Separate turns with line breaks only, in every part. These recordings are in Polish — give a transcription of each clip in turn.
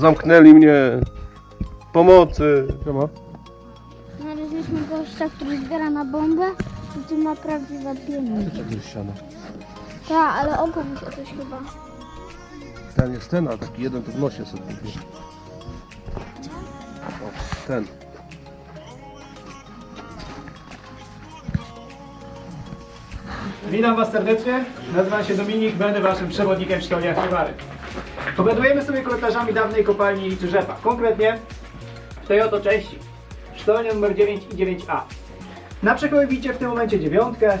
Zamknęli mnie. Pomocy. Siema.
Znaleźliśmy gościa, który zbiera na bombę i tu ma prawdziwe pieniądze.
ściana.
Tak, ale obaw mi się coś chyba.
Ten jest ten, a taki jeden to w nosie sobie. O, ten.
Witam Was serdecznie. Nazywam się Dominik, będę Waszym przewodnikiem w sztolniach Niewary. Pobędujemy sobie korytarzami dawnej kopalni Czyżepa. Konkretnie w tej oto części. Sztolnia numer 9 i 9A. Na przekroju widzicie w tym momencie dziewiątkę.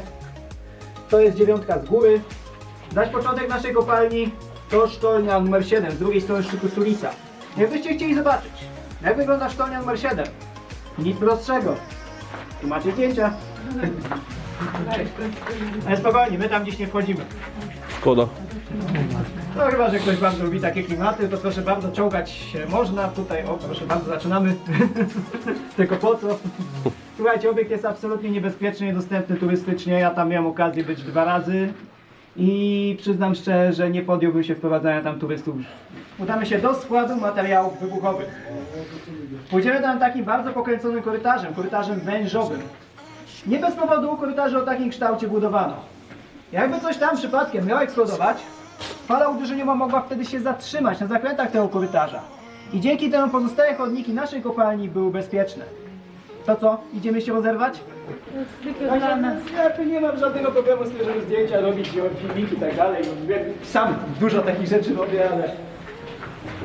To jest dziewiątka z góry. Zaś początek naszej kopalni to sztolnia numer 7 z drugiej strony szczytu Sulica. Jakbyście chcieli zobaczyć, jak wygląda sztolnia numer 7, nic prostszego. Tu macie zdjęcia. Ale spokojnie, my tam dziś nie wchodzimy.
Szkoda.
No chyba, że ktoś bardzo lubi takie klimaty, to proszę bardzo, czołgać się można. Tutaj, o proszę bardzo, zaczynamy. Tylko po co? Słuchajcie, obiekt jest absolutnie niebezpieczny, niedostępny turystycznie. Ja tam miałem okazję być dwa razy i przyznam szczerze, że nie podjąłbym się wprowadzania tam turystów. Udamy się do składu materiałów wybuchowych. Pójdziemy tam takim bardzo pokręconym korytarzem, korytarzem wężowym. Nie bez powodu korytarze o takim kształcie budowano. Jakby coś tam przypadkiem miało eksplodować, fala uderzeniowa mogła wtedy się zatrzymać na zakrętach tego korytarza. I dzięki temu pozostałe chodniki naszej kopalni były bezpieczne. To co? Idziemy się rozerwać? Tu nie mam żadnego problemu z tym, żeby zdjęcia robić, filmiki i tak dalej. Sam dużo takich rzeczy robię, ale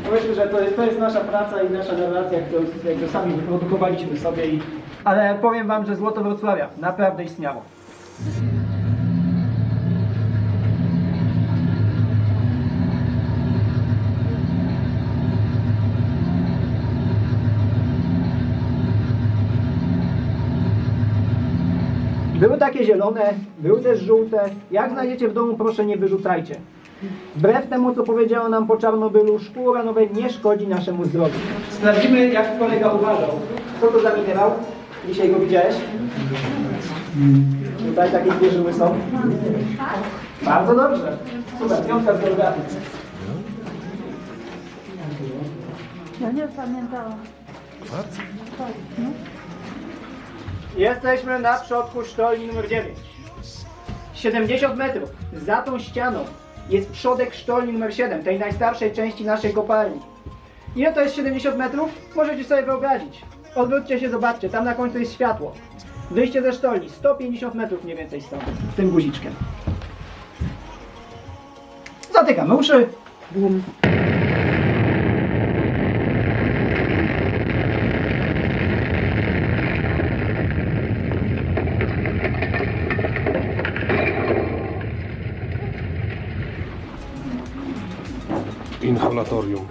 powiedzmy, że to jest, to jest nasza praca i nasza narracja, którą jakby sami wyprodukowaliśmy sobie. I... Ale powiem wam, że złoto Wrocławia naprawdę istniało. Były takie zielone, były też żółte. Jak znajdziecie w domu, proszę nie wyrzucajcie. Wbrew temu, co powiedziało nam po Czarnobylu, szkło uranowe nie szkodzi naszemu zdrowiu. Sprawdzimy, jak kolega uważał. Co to za minerał? Dzisiaj go widziałeś? Tutaj takie zwierzyły są. Bardzo dobrze. Super, piątka z geografii.
Ja nie pamiętałam.
Jesteśmy na przodku sztolni numer 9. 70 metrów za tą ścianą jest przodek sztolni numer 7, tej najstarszej części naszej kopalni. Ile to jest 70 metrów? Możecie sobie wyobrazić. Odwróćcie się, zobaczcie, tam na końcu jest światło. Wyjście ze sztolni, 150 metrów mniej więcej stąd, tym guziczkiem. Zatykamy uszy. Bum.
Inhalatorium.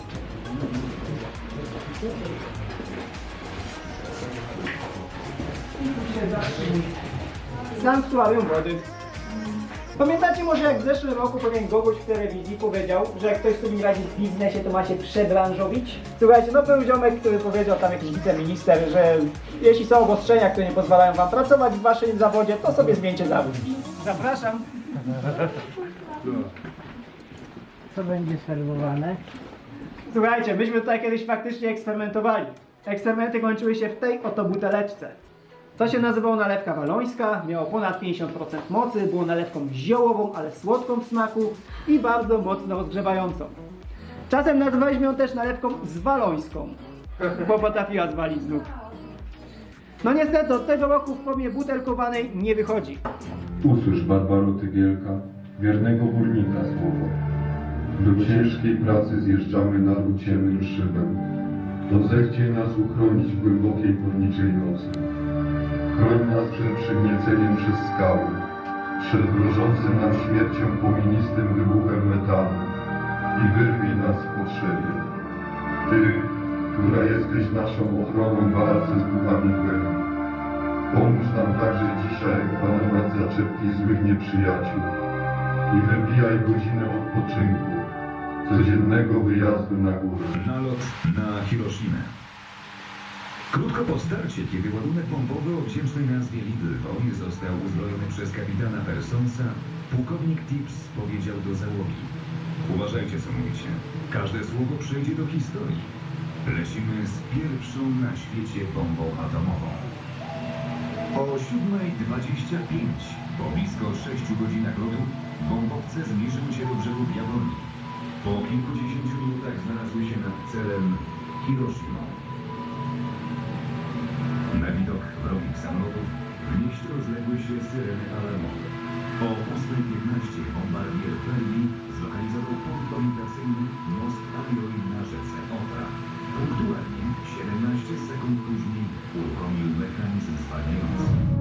Sanktuarium wody. Pamiętacie może jak w zeszłym roku pewien gogoś w telewizji powiedział, że jak ktoś sobie radzi w biznesie, to ma się przebranżowić? Słuchajcie, no był ziomek, który powiedział tam jakiś wiceminister, że jeśli są obostrzenia, które nie pozwalają wam pracować w waszym zawodzie, to sobie zmieńcie zawód. Zapraszam.
Co będzie serwowane?
Słuchajcie, myśmy tutaj kiedyś faktycznie eksperymentowali. Eksperymenty kończyły się w tej oto buteleczce. To się nazywało nalewka walońska, miało ponad 50% mocy, było nalewką ziołową, ale słodką w smaku i bardzo mocno rozgrzewającą. Czasem nazywaliśmy ją też nalewką zwalońską, bo potrafiła zwalić z nóg. No niestety od tego roku w formie butelkowanej nie wychodzi.
Usłysz, Barbaro Tygielka, wiernego górnika słowo. Do ciężkiej pracy zjeżdżamy na dół ciemnym szybem. To zechciej nas uchronić w głębokiej górniczej nocy. Chroń nas przed przygnieceniem przez skały, przed grożącym nam śmiercią płomienistym wybuchem metanu i wyrwij nas w potrzebie. Ty, która jesteś naszą ochroną w walce z duchami głębi. Pomóż nam także dzisiaj opanować zaczepki złych nieprzyjaciół i wybijaj godzinę odpoczynku, codziennego wyjazdu na górę.
Nalot na Hiroshimę. Krótko po starcie, kiedy ładunek bombowy o wdzięcznej nazwie Boy został uzbrojony przez kapitana Personsa, pułkownik Tips powiedział do załogi Uważajcie, co mówicie. Każde słowo przejdzie do historii. Lecimy z pierwszą na świecie bombą atomową. O 7.25, po blisko 6 godzinach lotu, bombowce zbliżyły się do brzegów Japonii. Po kilkudziesięciu minutach znalazły się nad celem Hiroshima. Na widok wrogich samolotów w mieście rozległy się syreny alarmowe. O 8.15 bombardier Perli zlokalizował punkt orientacyjny most Avioi na rzece Ota. Punktualnie 17 sekund później uruchomił mechanizm zwalniający.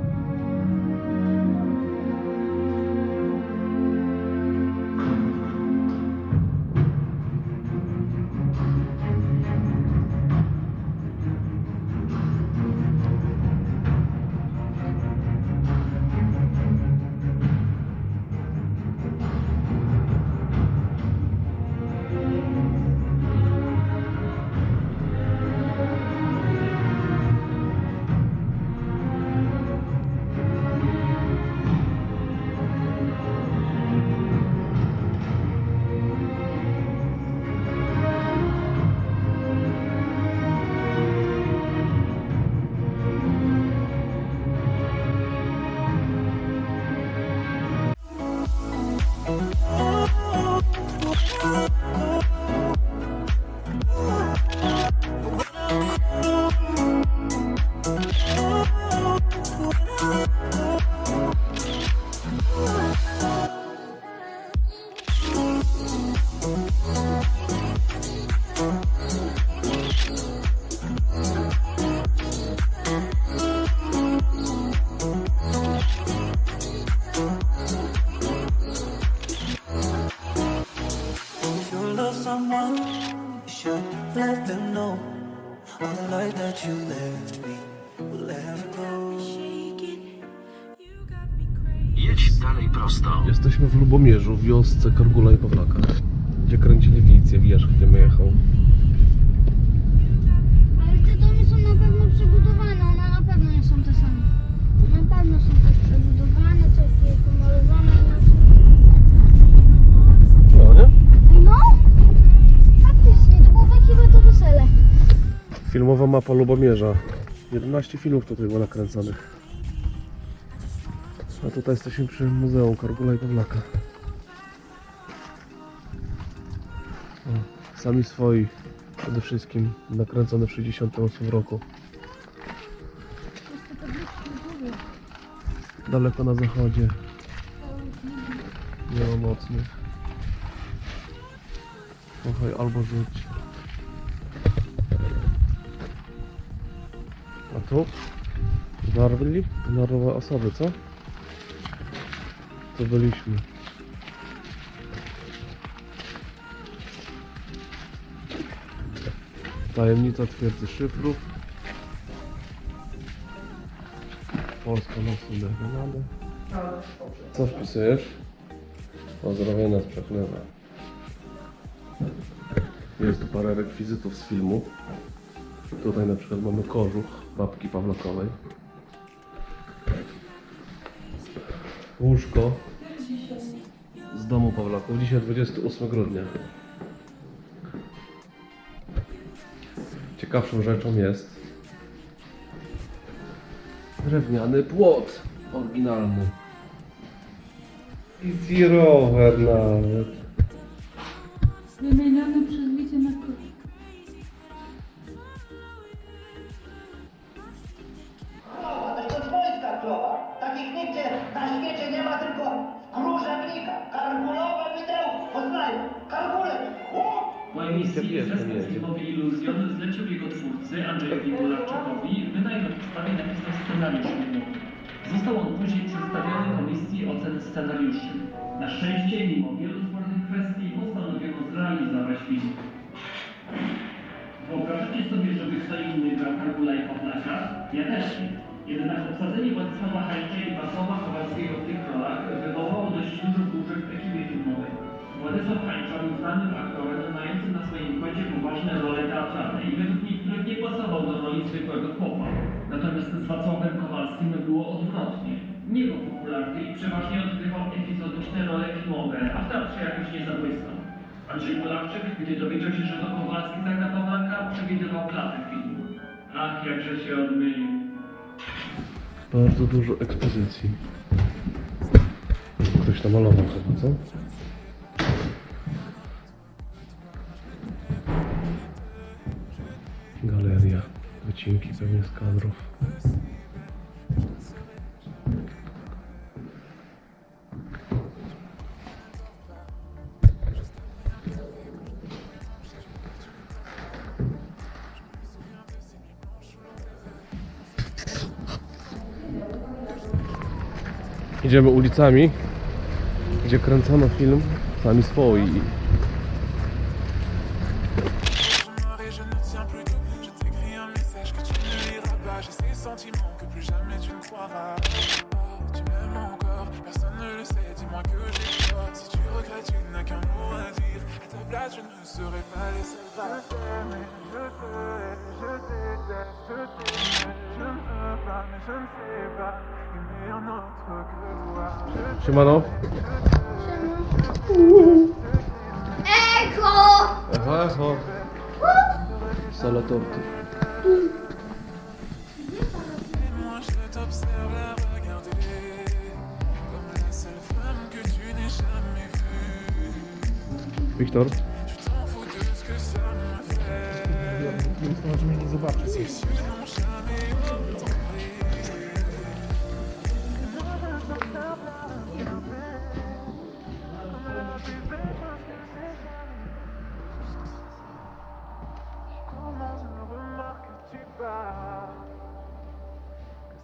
Lubomierzu, w wiosce Kargula i Pawlaka, gdzie kręcili wizję, wiesz gdzie my jechał.
Ale te domy są na pewno przebudowane, one na pewno nie są te same. Na pewno są też przebudowane, coś jest pomalowane inaczej.
No, nie?
No! Faktycznie, to było chyba to wesele.
Filmowa mapa Lubomierza. 11 filmów tutaj było nakręconych. A tutaj jesteśmy przy Muzeum Kargula i Pawlaka. Sami swoi przede wszystkim nakręcone w 68 roku.
To.
Daleko na zachodzie. Nie ma mocnych. Słuchaj, albo rzuć. A tu? Zmarli? Zmarłe osoby, co? Tu byliśmy. Tajemnica twierdzy szyfrów. Polska nocy Grenady. Co wpisujesz? Pozdrowienia z Przechlewa. Jest tu parę rekwizytów z filmu. Tutaj na przykład mamy kożuch babki Pawlakowej. Łóżko z domu Pawlaków. Dzisiaj 28 grudnia. Ciekawszą rzeczą jest drewniany płot oryginalny. I rower nawet.
Scenariuszy. Na szczęście, mimo wielu spornych kwestii, postanowiono zrealizować film. Wyobrażacie sobie, żeby kto inny grał Kargula i Pawlaka? Ja też nie. Jednak obsadzenie Władysława Hajcia i Wacława Kowalskiego w tych rolach wywołało dość dużo burzek w ekipie filmowej. Władysław Hańcza był znanym aktorem mającym na swoim koncie poważne role teatralne i według niektórych nie pasował do roli zwykłego chłopa. Natomiast z Wacławem Kowalskim było odwrotnie. Nie był popularny i przeważnie odgrywał epizodyczne role filmowe, a w teatrze jakoś nie zabłysnął. Andrzej Morawczyk, gdy dowiedział się, że to Kowalski zagra Pawlanka, przewidywał klatę filmu. Ach, jakże się odmylił.
Bardzo dużo ekspozycji. Ktoś namalował chyba, co? Galeria. Wycinki pewnie z kadrów. Idziemy ulicami, gdzie kręcono film sami swoi. Siemano.
Eko!
Echo, echo. Sala tortów.
Moi je t'observe Que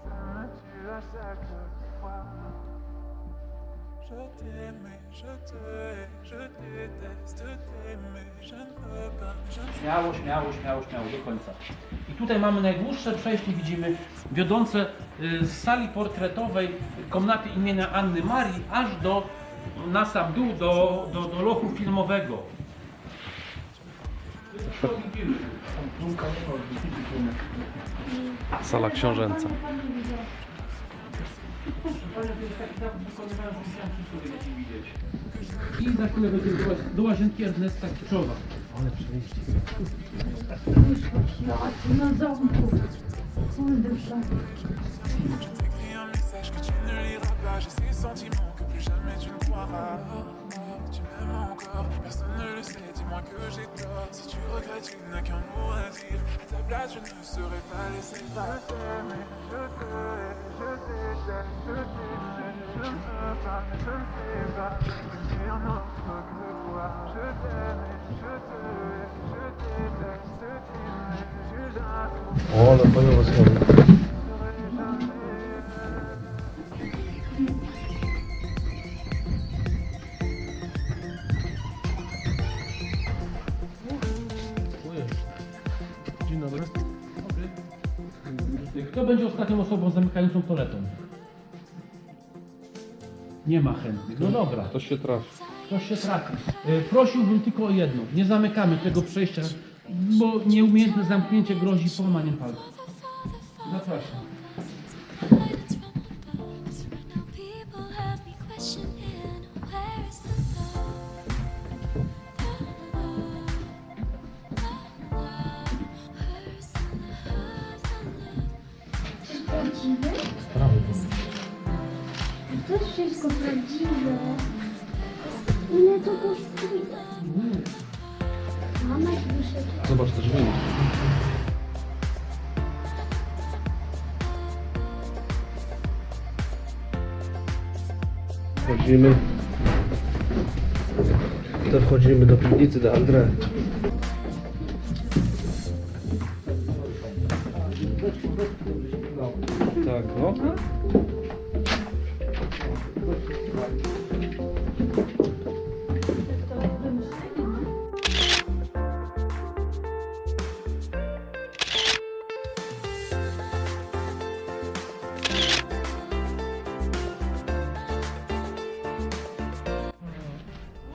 ça me tue à chaque fois Je t'aime je te je déteste t'aimer, je ne peux pas, je ne
Śmiało, śmiało, śmiało, śmiało, do końca. I tutaj mamy najdłuższe przejście, widzimy, wiodące y, z sali portretowej komnaty imienia Anny Marii, aż do, na sam dół, do, do, do lochu filmowego.
Sala książęca.
I za chwilę będziemy do, łaz- do łazienki Ernesta Kiczowa. Ale przejście.
Na zamku. Kurde,
t'écris un message que tu ne liras pas. J'ai ces sentiments que plus jamais tu ne croiras. Tu m'aimes encore, personne ne le sait. Dis-moi que j'ai tort. Si tu regrettes, tu n'as qu'un mot à dire. À ta place, je ne serais pas laissé. Je t'aime, je te hais, je je t'aime. Je ne peux pas, je ne sais pas un autre que toi. Je t'aime, je je déteste t'aimer. Juge à tout.
O, ale fajne schody.
Będzie ostatnią osobą zamykającą toaletą? Nie ma chętnych. No dobra.
Ktoś się trafi.
Ktoś się trafi. E, Prosiłbym tylko o jedno. Nie zamykamy tego przejścia, bo nieumiejętne zamknięcie grozi połamaniem palców. Zapraszam.
Wszystko prawdziwe. Ile to kosztuje? Mama wyszedł.
Zobacz te drzwi. Wchodzimy. To wchodzimy do piwnicy do André.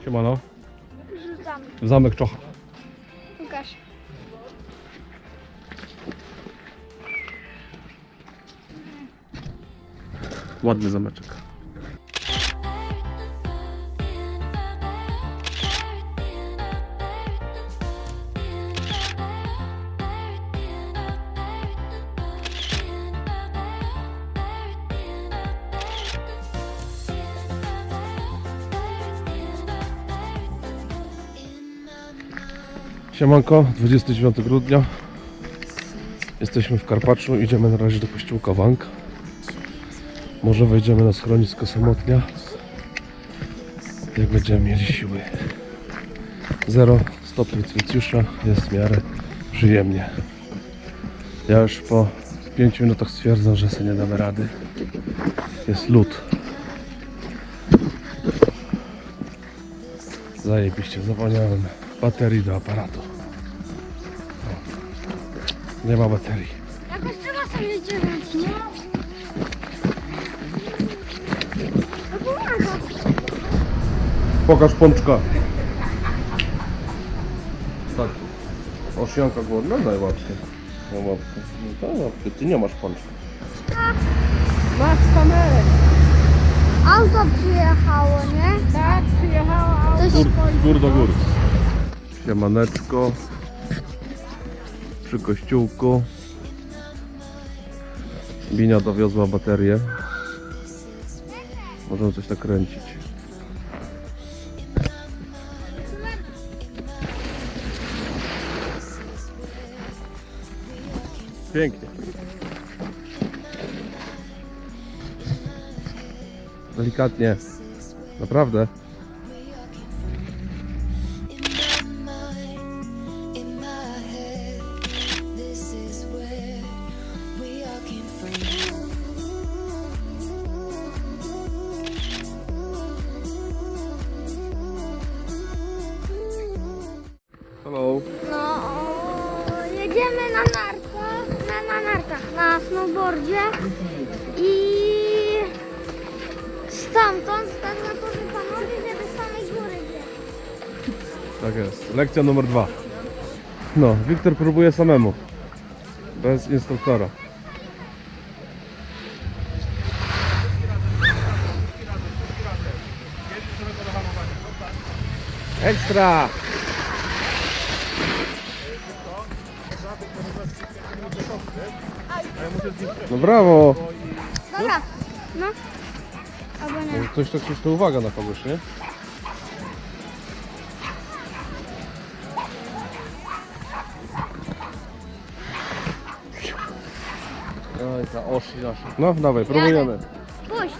Siemano.
Rzucam.
Zamek Czocha.
Łukasz.
Ładny zameczek. Siemanko, 29 grudnia. Jesteśmy w Karpaczu, idziemy na razie do kościółka Wank. Może wejdziemy na schronisko samotnia. Jak będziemy mieli siły. 0 stopni Celsjusza, jest w miarę przyjemnie. Ja już po 5 minutach stwierdzam, że sobie nie damy rady. Jest lód. Zajebiście, zapomniałem baterii do aparatu. Nie ma baterii.
Jakoś trzeba sobie dziewięć, nie? No pomaga.
Pokaż pączka. Tak. Osianka głodna, daj łapkę. No łapkę. No daj łapkę, ty nie masz pączka.
Masz kamerę.
Auto przyjechało, nie?
Tak, przyjechało auto.
Coś
Gór do gór. Siemaneczko. Przy kościółku. Binia dowiozła baterię. Możemy coś tak kręcić. Pięknie. Delikatnie. Naprawdę. Lekcja numer dwa. No, Wiktor próbuje samemu. Bez instruktora. Ekstra! No brawo!
Dobra, no. Albo nie.
Ktoś tak to uwaga na kogoś, nie? Ta osi nasza. No, dawaj, próbujemy.
Puść.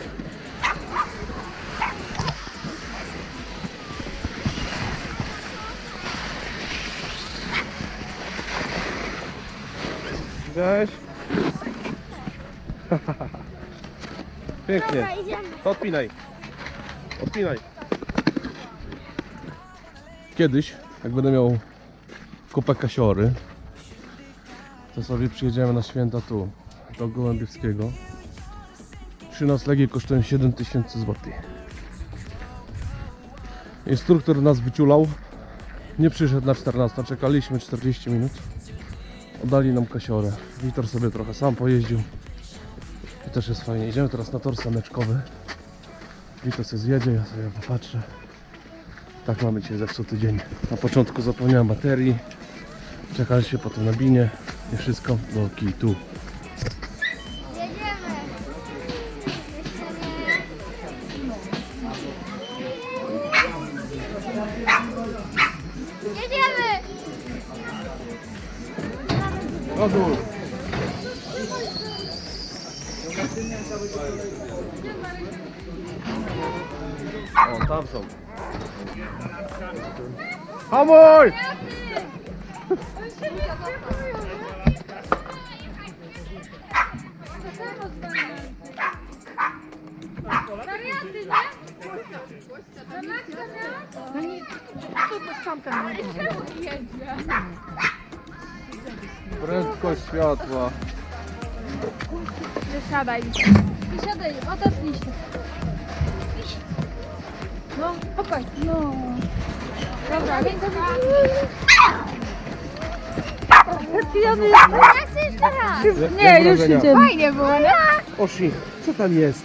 Widziałeś? Pięknie.
Dobra, idziemy.
To odpinaj. Odpinaj. Kiedyś, jak będę miał kupę kasiory, to sobie przyjedziemy na święta tu, do Gołębiewskiego. Trzy noclegi kosztują 7000 zł. Instruktor nas wyciulał. Nie przyszedł na 14, czekaliśmy 40 minut. Oddali nam kasiorę. Witor sobie trochę sam pojeździł. I też jest fajnie. Idziemy teraz na tor saneczkowy. Witor sobie zjedzie, ja sobie popatrzę. Tak mamy dzisiaj zepsuty dzień. Na początku zapomniałem baterii. Czekaliście potem na binie. I wszystko do kitu. Dół. O, tam są. Hamuj!
Wariaty, nie?
Prędkość światła.
Wysiadaj. Wysiadaj, odetnij się. No, spokojnie. No. Dobra, więc... Pijany. Ja chcę jeszcze raz.
Nie, już idziemy.
Fajnie było, nie?
Osi, co tam jest?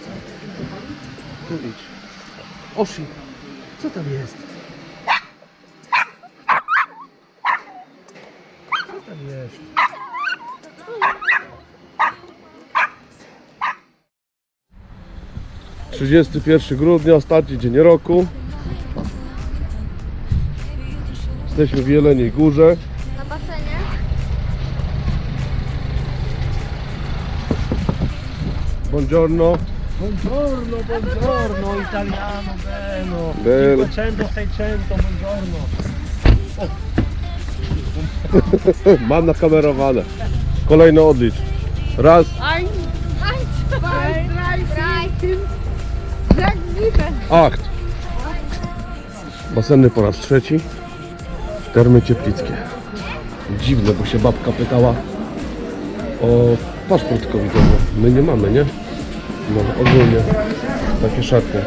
Tu idź. Osi, co tam jest? Co tam jest? Trzydziesty pierwszy grudnia, ostatni dzień roku. Jesteśmy w Jeleniej Górze.
Na basenie.
Buongiorno.
Buongiorno, buongiorno, italiano, bello.
Bello.
500, 600, buongiorno.
Mam nakamerowane. Kolejny odlicz. Raz,
Eins, eins, zwei, drei,
acht. Baseny po raz trzeci. Termy Cieplickie. Dziwne, bo się babka pytała o paszport covidowy. My nie mamy, nie? No ogólnie takie szatnie.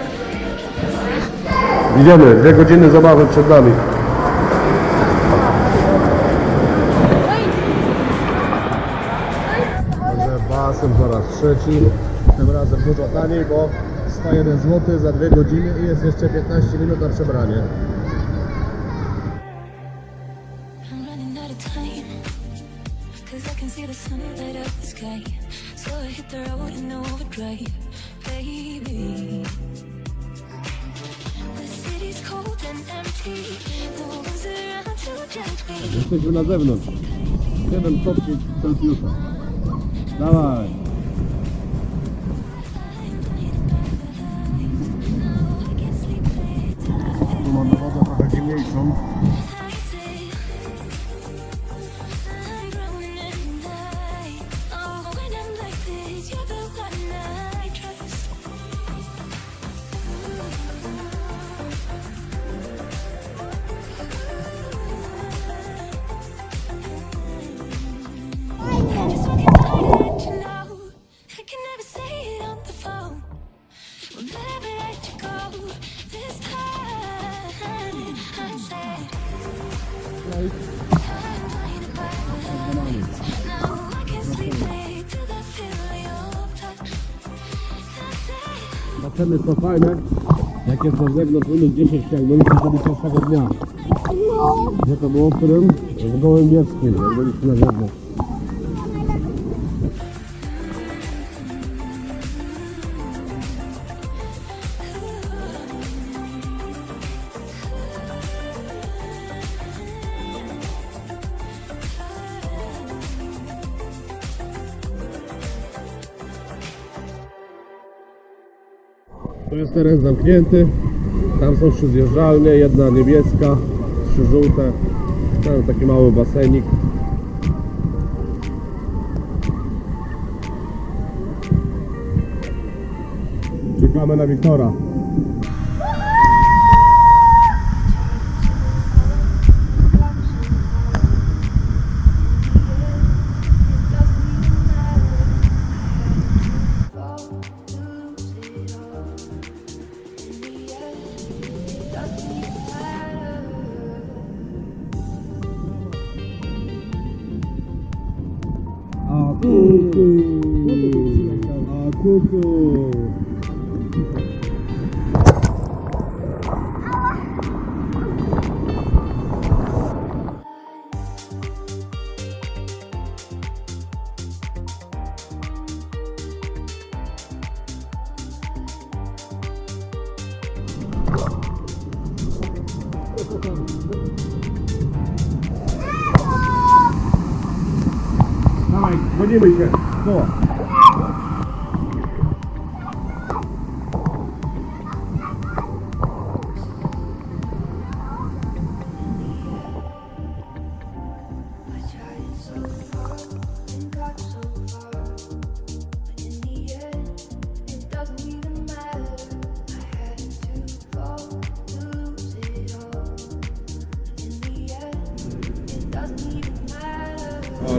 Idziemy, dwie godziny zabawy przed nami. Basen po raz trzeci. Tym razem dużo taniej, bo 101 zł za dwie godziny i jest jeszcze 15 minut na przebranie.
I'm running out of time. Cause I
Baseny są fajne. Jak jest na zewnątrz minus 10, jak byliśmy wtedy pierwszego dnia. Gdzie to było? W którym? W Gołębiewskim, jak byliśmy na zewnątrz. Teren zamknięty. Tam są trzy zjeżdżalnie, jedna niebieska, trzy żółte. Tam taki mały basenik. Czekamy na Wiktora. Dawaj, godzimy się. No.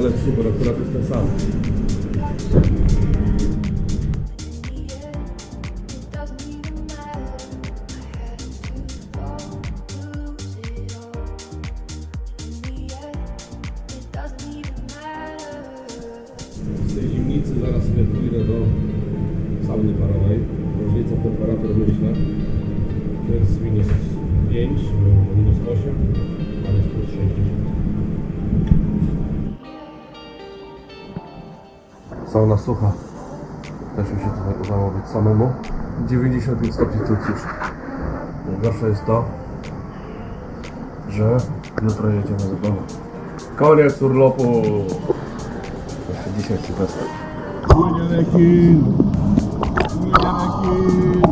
Ale super, akurat jest ten sam. 60. Sauna sucha. Też mi się udało być samemu. 95 stopni Celsjusza. Najgorsze jest to, że
Jutro jedziemy do domu. Koniec urlopu. Jeszcze dzisiaj Sylwester. Płynie rekin! Płynie rekin!